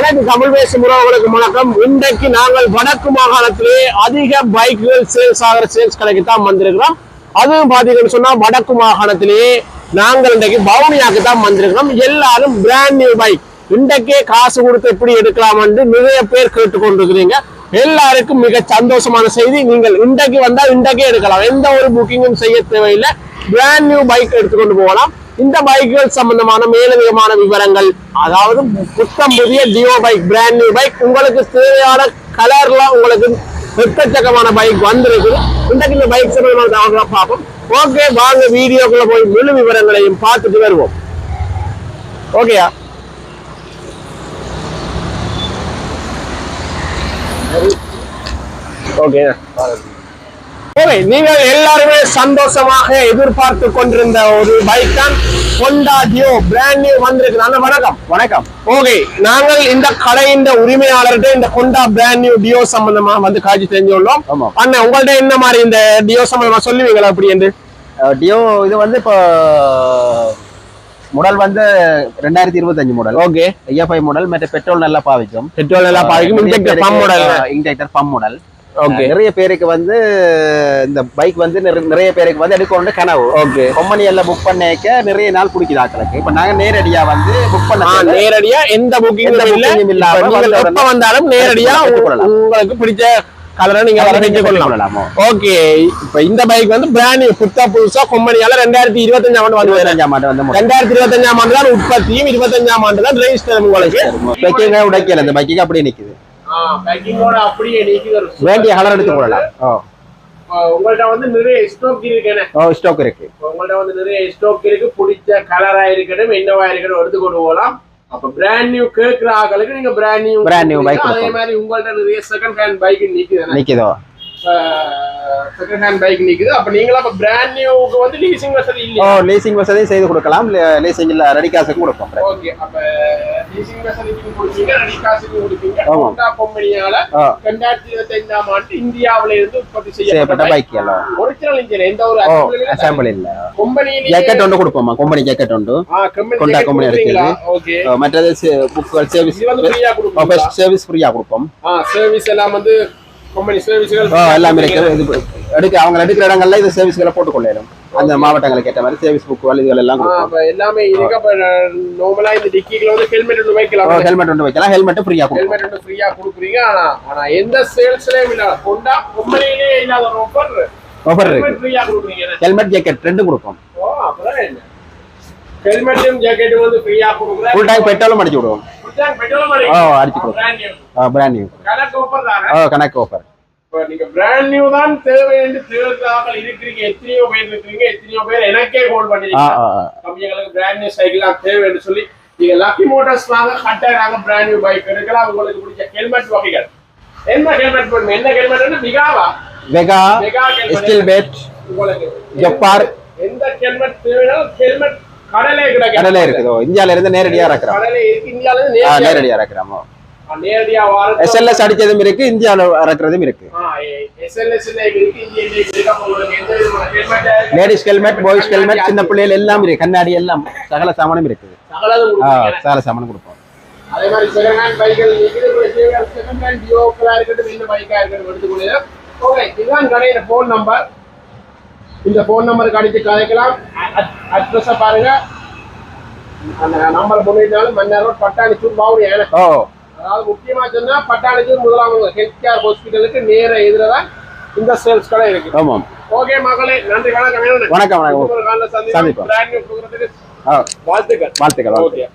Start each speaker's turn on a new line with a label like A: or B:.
A: அனைத்து தமிழ் பேசும் உறவுகளுக்கு வணக்கம் இன்றைக்கு நாங்கள் வடக்கு மாகாணத்திலே அதிக பைக்குகள் சேல்ஸ் ஆகிற சேல்ஸ் கடைக்கு தான் வந்திருக்கிறோம். அதுவும் பாத்தீங்கன்னு சொன்னா வடக்கு மாகாணத்திலேயே நாங்கள் இன்றைக்கு பவுனியாக்கு தான் வந்திருக்கிறோம். எல்லாரும் பிராண்ட் நியூ பைக் இன்றைக்கே காசு கொடுத்து எப்படி எடுக்கலாம் என்று நிறைய பேர் கேட்டுக்கொண்டிருக்கிறீங்க. எல்லாருக்கும் மிக சந்தோஷமான செய்தி. நீங்கள் இன்றைக்கு வந்தா இன்றைக்கே எடுக்கலாம். எந்த ஒரு புக்கிங்கும் செய்ய தேவையில்லை. பிராண்ட் நியூ பைக் எடுத்துக்கொண்டு போகலாம். இந்த பைக்குகள் சம்பந்தமான மேலதிகமான விவரங்கள் அதாவது புத்தம் புதிய Dio bike brand new bike உங்களுக்கு தேவையான கலர்லாம் உங்களுக்கு எக்கச்சக்கமான பைக் வந்திருக்குது. இன்றைக்கு இந்த பைக் சம்பந்தமான தகவல்களை பார்ப்போம். ஓகே வாங்க வீடியோக்குள்ள போய் முழு விவரங்களையும் பார்த்துட்டு வருவோம். ஓகேயா ஓகேண்ணா ஓகே நீங்கள் எல்லாருமே சந்தோஷமாக எதிர்பார்த்து கொண்டிருந்த ஒரு பைக் தான் ஹோண்டா டியோ பிராண்ட் நியூ வந்திருக்கு நல்ல வணக்கம்.
B: வணக்கம்.
A: ஓகே நாங்கள் இந்த கடையின் உரிமையாளர்கிட்ட இந்த ஹோண்டா பிராண்ட் நியூ டியோ சம்பந்தமா வந்து காட்சி தெரிஞ்சுள்ளோம். அண்ணன் உங்கள்ட்ட என்ன மாதிரி இந்த டியோ சம்பந்தமா சொல்லுவீங்களா அப்படி என்று?
B: டியோ இது வந்து இப்போ மாடல் வந்து ரெண்டாயிரத்தி இருபத்தஞ்சு மாடல்
A: ஓகே.
B: ஐஎஃப்ஐ மாடல் மற்ற பெட்ரோல் நல்லா பாவிக்கும்.
A: பெட்ரோல் எல்லாம் பாதிக்கும் injector pump model
B: injector pump model நிறைய பேருக்கு வந்து இந்த பைக் வந்து நிற- நிறைய பேருக்கு வந்து எடுக்கணும் கனவு.
A: ஓகே.
B: கம்பெனி எல்லாம் புக் பண்ணிக்க நிறைய நாள் பிடிக்குது ஆக்களுக்கு. இப்ப நாங்க நேரடியா வந்து புக் பண்ண
A: நேரடியா எந்த புக்கிங் இல்ல. எப்ப வந்தாலும் நேரடியா. உங்களுக்கு பிடிச்ச கலரை நீங்க செஞ்சு கொள்ளலாம்? ஓகே. இப்ப இந்த பைக் வந்து பிராண்ட் புத்தா புதுசா கொம்பனியால ரெண்டாயிரத்தி இருபத்தஞ்சாம் ஆண்டு வந்து. ரெண்டாயிரத்தி இருபத்தஞ்சாம் ஆண்டு தான் உற்பத்தியும் இருபத்தஞ்சாம் ஆண்டு தான் ரெஜிஸ்டர் உங்களுக்கு.
B: உடைக்கல இந்த பைக்கு அப்படியே நிக்குது. வேண்டிய கலர் எடுத்து ஓ
A: உங்கள்ட்ட வந்து நிறைய ஸ்டோக் இருக்கேன்
B: ஓ ஸ்டாக் இருக்கு.
A: உங்கள்ட்ட வந்து நிறைய ஸ்டோக் இருக்கு. பிடிச்ச கலரா இருக்கட்டும் என்னவா இருக்கட்டும் எடுத்து கொண்டு போகலாம். அப்ப பிராண்ட் நியூ கேக்குற ஆட்களுக்கு நீங்க brand new
B: Brand new bike
A: அதே. மாதிரி உங்கள்ட்ட நிறைய செகண்ட் ஹேண்ட் பைக் நிக்குது
B: நிக்குதோ
A: செகண்ட் ஹேண்ட் பைக் நிக்குது. அப்ப நீங்களும் அப்ப பிராண்ட் நியூக்கு வந்து லீசிங் வசதி
B: ஓ
A: இல்லையா
B: லீசிங் வசதியும் செய்து கொடுக்கலாம். லீசிங் இல்ல ரெடி காசுக்கும் கொடுப்போம்.
A: ஓகே அப்ப லீசிங் வசதிக்கு கொடுப்பீங்க ரெடி காசுக்கு கொடுப்பீங்க. ஹோண்டா கம்பெனியால. ரெண்டாயிரத்தி இருபத்தி ஐந்தாம் ஆண்டு இந்தியாவில இருந்து உற்பத்தி
B: செய்யப்பட்ட பைக் எல்லாம்.
A: ஒரிஜினல் இன்ஜின் எந்த ஒரு
B: ஓ
A: இல்ல.
B: அசம்பிள் இல்ல
A: கம்பெனியிலேயே
B: ஜாக்கெட் ஒன்று கொடுப்போமா? கம்பெனி ஜாக்கெட்
A: jacket
B: company
A: கொடுக்குறீங்களா?
B: இருக்குது.
A: ஓகே
B: மற்றது புக்குகள் சர்வீஸ்
A: இது வந்து ஃப்ரீயா கொடுப்பீங்களா?
B: சர்வீஸ் ஃப்ரீயா கொடுப்போம்.
A: சர்வீஸ் எல்லாம் வந்து கம்பெனி
B: ஓ எல்லாமே இருக்கு. இது எடுக்க அவங்க எடுக்கிற இடங்கள்ல இது சர்வீஸ்களை போட்டுக் கொள்ளலாம் அந்த மாவட்டங்களுக்கு ஏற்ற மாதிரி சர்வீஸ் புக்குகள் இதுகள் எல்லாம்
A: எல்லாமே நார்மலா இந்த டிக்கில வந்து ஹெல்மெட் ஒன்று வைக்கலாம்.
B: ஹெல்மெட் ஒன்று வைக்கலாம். ஹெல்மெட் ஃப்ரீயா
A: ஹெல்மெட் ஒன்று ஃப்ரீயா கொடுக்குறீங்க. ஆனா ஆனா எந்த சேல்ஸ்லயும் இல்ல. கொண்டா கம்பெனிலேயே இல்லாத ஒரு ஆஃபர்
B: ஆஃபர்
A: ஹெல்மெட்
B: இருக்கு. ஜாக்கெட் ரெண்டும் கொடுப்போம்.
A: ஓ அப்பதான் என்ன? ஹெல்மெட்டும் ஜாக்கெட்டும் வந்து ஃப்ரீயா கொடுக்குறேன்.
B: ஃபுல் டைம் பெட்ரோலும் அடிச்சு விடுவோம். ஓ அடிச்சு கொடுப்போம். பிராண்ட் நியூ ஓ கணக்கு ஆஃபர்
A: நீங்க பிராண்ட் நியூ தான் தேவை என்று தேர்தலாக இருக்கிறீங்க. எத்தனையோ பேர் இருக்கிறீங்க. எத்தனையோ பேர் எனக்கே கோல் பண்ணிருக்கீங்க. கம்பெனிகளுக்கு பிராண்ட் நியூ சைக்கிள் தேவை என்று சொல்லி நீங்க லக்கி மோட்டார்ஸ் வாங்க கட்டாயமாக பிராண்ட் நியூ பைக் எடுக்கலாம். உங்களுக்கு பிடிச்ச ஹெல்மெட் வகைகள். என்ன ஹெல்மெட் பண்ணுங்க என்ன ஹெல்மெட் மிகாவா
B: வெகா
A: மெகா.
B: ஸ்டில் பேட்
A: உங்களுக்கு
B: ஜப்பார்.
A: எந்த ஹெல்மெட் தேவைனாலும் ஹெல்மெட் கடலே கிடைக்கும்
B: கடலை இருக்குதோ. இந்தியால இருந்து நேரடியா இறக்குறோம்
A: கடலே இருக்கு. இந்தியால இருந்து நேரடியா
B: இறக்குறோம் எஸ்எல்எஸ் அடிச்சதும் இருக்கு இந்தியால இறக்குறதும் இருக்கு. லேடிஸ் ஹெல்மெட் பாய்ஸ் ஹெல்மெட் சின்ன பிள்ளைகள் எல்லாம் இருக்கு கண்ணாடி எல்லாம் சகல சாமானும் இருக்குது. சகல சாமானும் கொடுப்போம்.
A: அதே மாதிரி செகண்ட் ஹேண்ட் பைக்கள் செகண்ட் ஹேண்ட் டியோக்களா இருக்கட்டும் இந்த பைக்கா இருக்கட்டும் எடுத்துக்கொள்ள ஓகே இதுதான் கடையில ஃபோன் நம்பர் இந்த ஃபோன் நம்பருக்கு அடிச்சு கதைக்கலாம். அட்ரஸை பாருங்க. அந்த நம்பர் பண்ணிட்டாலும் மன்னர் ரோட் பட்டாணிச்சூர் பாவூர் ஏன
B: ஓ
A: அதாவது முக்கியமா சொன்னா பட்டாணிச்சூர் முதலாவது ஹெல்த் கேர் ஹாஸ்பிட்டலுக்கு நேர எதிர இந்த சேல்ஸ் கடை இருக்கு.
B: ஆமாம்.
A: ஓகே மகளே நன்றி வணக்கம்.
B: வணக்கம் வணக்கம். சந்திப்போம்.
A: வாழ்த்துக்கள்
B: வாழ்த்துக்கள்.
A: ஓகே.